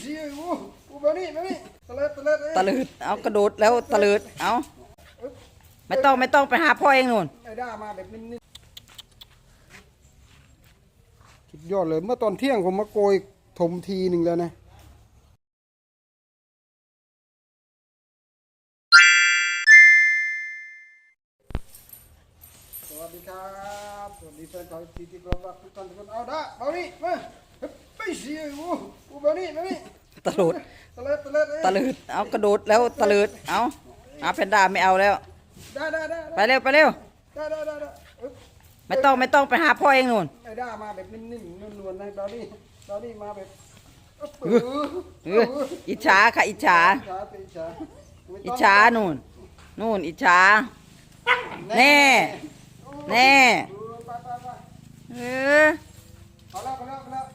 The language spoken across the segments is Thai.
เสียกูกูมานี่มานี่ตะเลิดตะเลิดเอ้ยตะลืดเอากระโดดแล้วตะลืดเอาไม่ต้องไม่ต้องไปหาพ่อเองนู่นไอ้ด้ามาแบบนิ่มๆสุดยอดเลยเมื่อตอนเที่ยงผมมาโกยถมทีหนึ่งแล้วนะสวัสดีครับ สวัสดีแฟนชาวทีที่กรบรักทุกท่านทุกคนเอาด้ามานี่มา ไม่เสียกูกูมานี่มานี่ตะลุดตะเลิดตะเลิดเอ้ยตะลืดเอากระโดดแล้วตะลืดเอาอาแพนด้าไม่เอาแล้ว ได้ได้ได้ไปเร็วไปเร็ว ได้ได้ได้ได้อึ๊บไม่ต้องไม่ต้องไปหาพ่อเองนู่น ไอ้ด้ามาแบบนิ่มๆนวลๆนะดอนี่ดอนี่มาแบบอึ๊บเอออิจฉาค่ะอิจฉา อิจฉาอิจฉาไม่อิต้จงฉานู่น นู่นอิจฉา แน่ แน่ เออไปไปไป เออ เอาแล้วไปแล้วไปแล้ว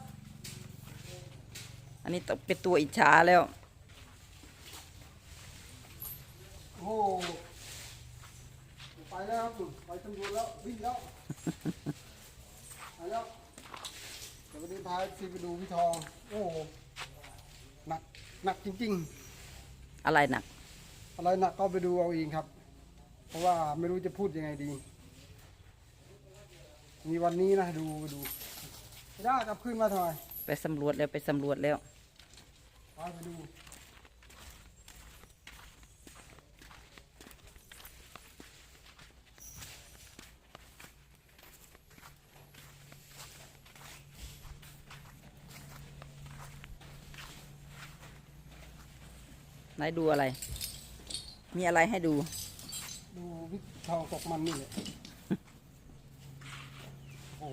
อันนี้ต้องเป็นตัวอิจฉาแล้วโอ้โหไปแล้วครับไปตำรวจแล้ววิ่งแล้วไปแล้วเดี๋ยววันนี้พาซีไปดูพี่ทองโอ้โหหนักหนักจริง อะไรหนักๆ อะไรหนักก็ไปดูเอาเองครับ เพราะว่าไม่รู้จะพูดยังไงดี มีวันนี้นะดูไปดูไม่ได้กลับขึ้นมาทำไมไปสำรวจแล้วไปสำรวจแล้ว ไปไปดูไหนดูอะไร มีอะไรให้ดู ดูพี่ทองตกมันนี่แหละ โอ้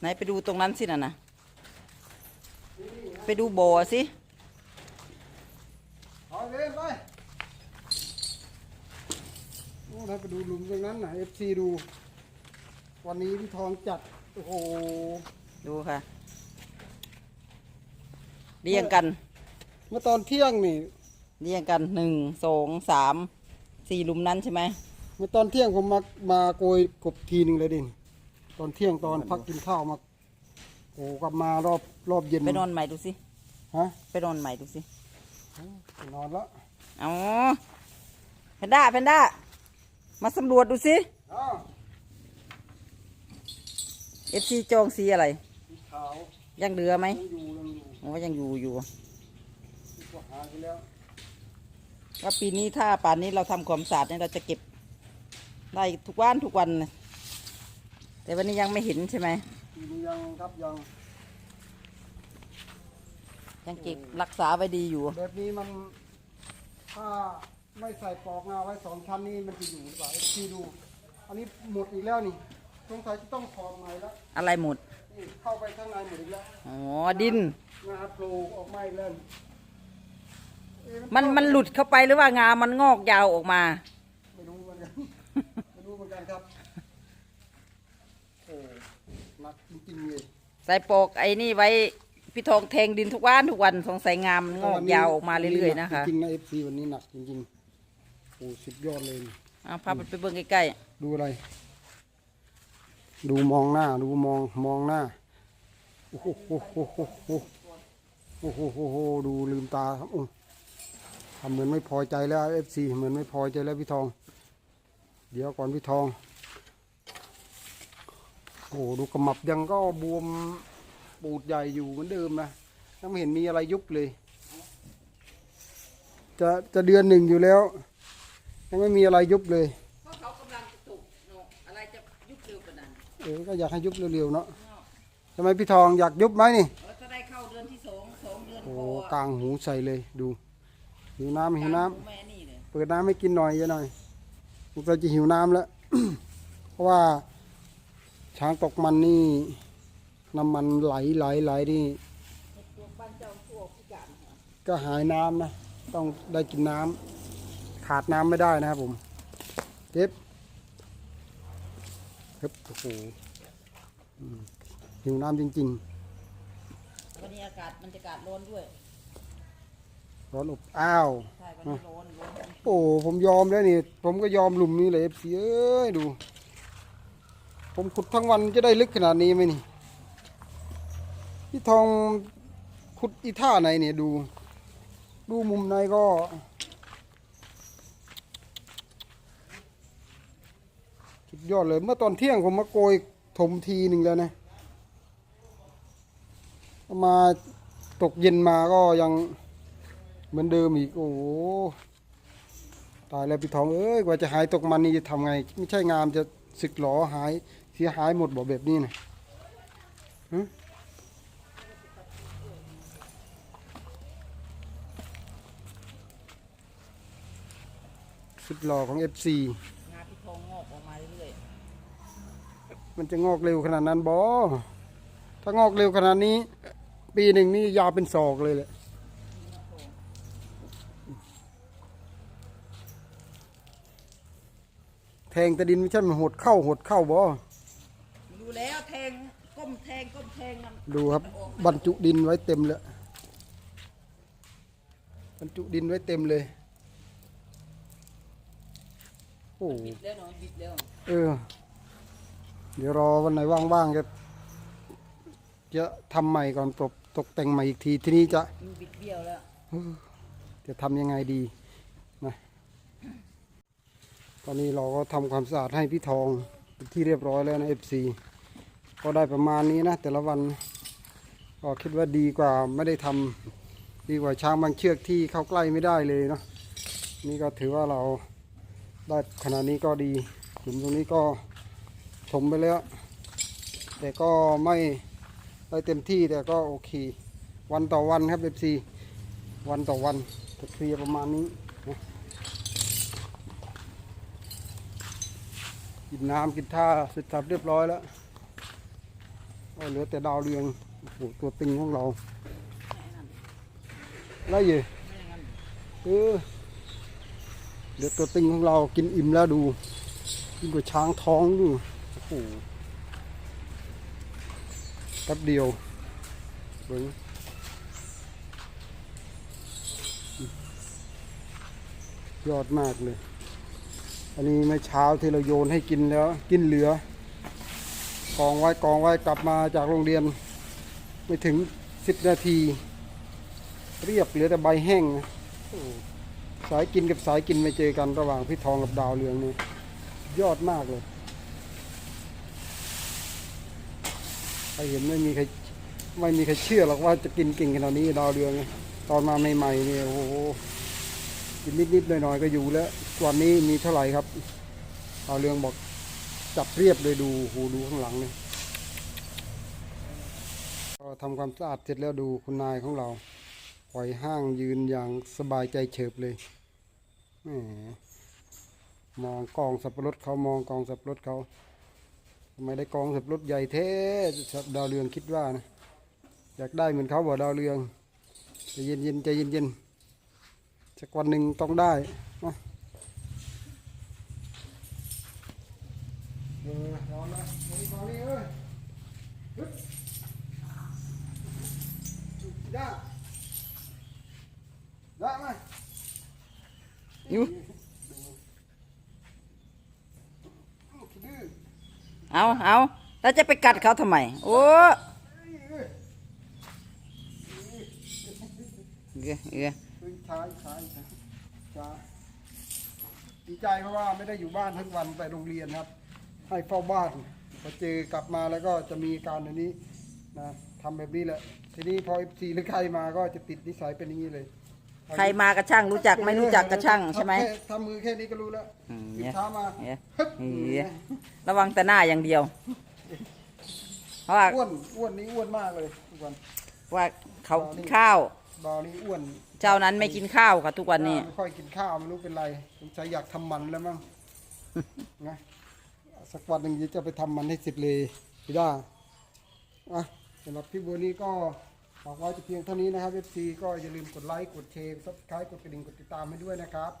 ไหนไปดูตรงนั้นสิน่ะนะไปดูบ่อสิเอาเลยไปโอ้ถ้าไปดูหลุมตรงนั้นนะเอฟซีดู วันนี้พี่ทองจัด โอ้โห ดูค่ะ เรียงกัน เมื่อตอนเที่ยงนี่ เรียงกันหนึ่งสองสามสี่หลุมนั้นใช่ไหมเมื่อตอนเที่ยงผมมามาโกยกบทีหนึ่งเลยดิ ตอนเที่ยงตอนพักกินข้าวมาโอ้กลับมารอบรอบเย็นไปนอนใหม่ดูสิฮะไปนอนใหม่ดูสิไปนอนแล้วเอาแพนด้าแพนด้ามาสำรวจดูสิอ้าวเอฟซีจองสีอะไรสีขาวยังเหลือไหมยังอยู่ยังอยู่โอ้ยังอยู่อยู่ดีกว่าหายไปแล้วว่าปีนี้ถ้าป่านนี้เราทำความสะอาดเนี่ยเราจะเก็บได้ทุกวันทุกวันนะ แต่วันนี้ยังไม่เห็นใช่ไหมทีนี้ยังครับยังยังเก็บรักษาไว้ดีอยู่ แบบนี้มันถ้าไม่ใส่ปลอกงาไว้สองชั้นนี่มันจะอยู่หรือเปล่าทีดู อันนี้หมดอีกแล้วนี่สงสัยจะต้องถอดใหม่แล้วอะไรหมดนี่เข้าไปข้างในหมดอีกแล้วอ๋อดินงาโผล่ออกมาอีกแล้วเอ๊ะมันมันหลุดเข้าไปหรือว่างามันงอกยาวออกมา ไม่รู้เหมือนกัน ไม่รู้เหมือนกันครับโอ้ หนักจริงๆเลยใส่ปอกไอ้นี่ไว้พี่ทองแทงดินทุกวันทุกวันสงสัยงามนงอกยาวออกมาเรื่อยๆนะคะจริงๆนะเอฟซีวันนี้หนักจริงๆโอ้สุดยอดเลย เอาพาไปเบิ่งใกล้ดูอะไร ดูมองหน้า ดูมองมองหน้า โอ้โหโอ้โหโอ้โหโอ้โหโอ้โหดูลืมตาครับโอ้ทำเหมือนไม่พอใจแล้วเอฟซีเหมือนไม่พอใจแล้วพี่ทอง เดี๋ยวก่อนพี่ทอง โอ้โหดูกระหมับยังก็บวมปูดใหญ่อยู่เหมือนเดิมนะยังไม่เห็นมีอะไรยุบเลย จะจะเดือนหนึ่งอยู่แล้ว ยังไม่มีอะไรยุบเลยๆเพราะเขากำลังจะตกอะไรจะยุบเร็วกว่านั้นเออก็อยากให้ยุบเร็วๆเนาะทำไมพี่ทองอยากยุบไหมนี่ถ้าได้เข้าเดือนที่สองสองเดือนโอ้พอกลางหูใส่เลยดูหิวน้ำหิวน้ำ แม่นี่เลย เปิดน้ำให้กินหน่อยเยอะหน่อยเราจะหิวน้ำแล้ว เพราะว่า ช้างตกมันนี่น้ำมันไหลไหลไหลนี่ก็หายน้ำนะ ต้องได้กินน้ำขาดน้ำไม่ได้นะครับผมเจ็บเฮ้บโอ้โหอืมหิวน้ำจริงวันนี้อากาศมันจะอากาศร้อนด้วยๆร้อนอบอ้าวใช่วันนี้ร้อนร้อนโอ้ผมยอมแล้วนี่ ผมก็ยอมหลุมนี้เลยเอฟซีเอ้ยดู ผมขุดทั้งวันจะได้ลึกขนาดนี้ไหมนี่พี่ทองขุดอีท่าไหนเนี่ยดู ดูมุมในก็สุดยอดเลยเมื่อตอนเที่ยงผมมาโกยถมทีหนึ่งแล้วนะมาตกเย็นมาก็ยังเหมือนเดิมอีกโอ้ตายแล้วพี่ทองเอ้ยกว่าจะหายตกมันนี่จะทำไง ไม่ใช่งามจะสึกหรอหาย สียหายหมดบอกแบบนี้นะฮะสุดหล่อของ FC งาพี่ทองงอกออกมาเรื่อยมันจะงอกเร็วขนาดนั้นบอถ้างอกเร็วขนาดนี้ ปีหนึ่งนี่ยาวเป็นศอกเลยแหละแทงแตะดินไม่ใช่มันหดเข้าหดเข้าบอ ๆดูแล้วแทงก้ มแทงก้มแทงมันดูครับบรรจุดินไว้เต็มเลยบรรจุดินไว้เต็มเลย โอ้บิดแล้วเนาะบิดแล้วเออ เดี๋ยวรอวันไหนว่างๆจะจะทำใหม่ก่อนตกตกแต่งใหม่อีกทีทีนี้จะมันบิดเบี้ยวแล้วจะทำยังไงดีนะตอนนี้เราก็ทำความสะอาดให้พี่ทองเป็นที่เรียบร้อยแล้วนะเอฟซี ก็ได้ประมาณนี้นะ แต่ละวันก็คิดว่าดีกว่าไม่ได้ทำดีกว่าช้างบางเชือกที่เข้าใกล้ไม่ได้เลยเนาะนี่ก็ถือว่าเราได้ขนาดนี้ก็ดีหลุมตรงนี้ก็ถมไปแล้ว แต่ก็ไม่ได้เต็มที่แต่ก็โอเค วันต่อวันครับเอฟซีวันต่อวันจะเคลียร์ประมาณนี้กินน้ำกินท่าเสร็จสับเรียบร้อยแล้ว เหลือแต่ดาวเรืองโอ้โหตัวติงของเราไล่เย่เออเหลือตัวติงของเรากินอิ่มแล้วดูยิ่งกว่าช้างท้องดูโอ้โหแป๊บเดียวเบิ้งยอดมากเลย อันนี้เมื่อเช้าที่เราโยนให้กินแล้ว กินเหลือ กองไว้กองไว้กลับมาจากโรงเรียน ไม่ถึงสิบนาที เรียบเหลือแต่ใบแห้งนะสายกินกับสายกินไม่เจอกันระหว่างพี่ทองกับดาวเรืองนี่ยอดมากเลยใครเห็นไม่มีใครไม่มีใครเชื่อหรอกว่าจะกินเก่งขนาดนี้ดาวเรือง ตอนมาใหม่ๆเนี่ยโอ้โหกินนิดๆหน่อยๆก็อยู่แล้ววันนี้มีเท่าไหร่ครับเอาเรืองบอก จับเรียบเลยดูหูดูข้างหลังเลยก็ทำความสะอาดเสร็จแล้วดูคุณนายของเรา ปล่อยห้างยืนอย่างสบายใจเฉิบเลยแหมมองกองสับปะรดเขามองกองสับปะรดเขาทำไมได้กองสับปะรดใหญ่เท่ดาวเรืองคิดว่านะอยากได้เหมือนเขาบอกดาวเรืองใจเย็นๆใจเย็นๆสักวันหนึ่งต้องได้นะเออ ร้อนแล้วลงมานี่เอ้ยฮึบได้ได้ไหมอยู่เอาเอาแล้วจะไปกัดเขาทำไม โอ้เอ้ยเอ้ยเฮ้ยช้าช้าช้าช้าดีใจเพราะว่าไม่ได้อยู่บ้านทั้งวันไปโรงเรียนครับ ให้เฝ้าบ้านพอเจอกลับมาแล้วก็จะมีการอันนี้นะทำแบบนี้แหละ ทีนี้พอ f ีหรือใครมาก็จะติดนิสัยเป็นอย่างนี้เลยใครมากระช่างรู้จักไม่รู้จักกระช่างใช่ไหมทำแค่ทำมือแค่นี้ก็รู้แล้วอืมหยิบเนี่ย เท้ามาเนี่ยฮึบเนี่ยระวังแต่หน้าอย่างเดียว เพราะว่าอ้วนอ้วนนี่อ้วนมากเลยทุกวันว่าเขากินข้าว บาวนี่อ้วนเจ้านั้นไม่กินข้าวค่ะทุกวันนี้ ไม่ค่อยกินข้าวไม่รู้เป็นไรสงสัยอยากทำมันแล้วมั้งนะ สักวันหนึ่งจะไปทำมันให้เสร็จเลยพี่ด้าอะสำหรับพี่บัวนี้ก็ฝากไว้จะเพียงเท่านี้นะครับ FC ก็อย่าลืมกดไลค์กดแชร์ซับสไครต์กดกระดิ่งกดติดตามให้ด้วยนะครับ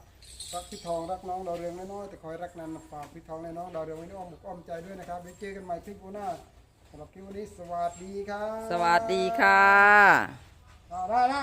รักพี่ทองรักน้องดาวเรืองน้อยๆแต่คอยรักนานฝากพี่ทองและน้องดาวเรืองไว้ในอ้อมอกอ้อมใจด้วยนะครับไว้เจอกันใหม่คลิปหน้าสำหรับคลิปวันนี้สวัสดีครับสวัสดีค่ะอ่าได้ได้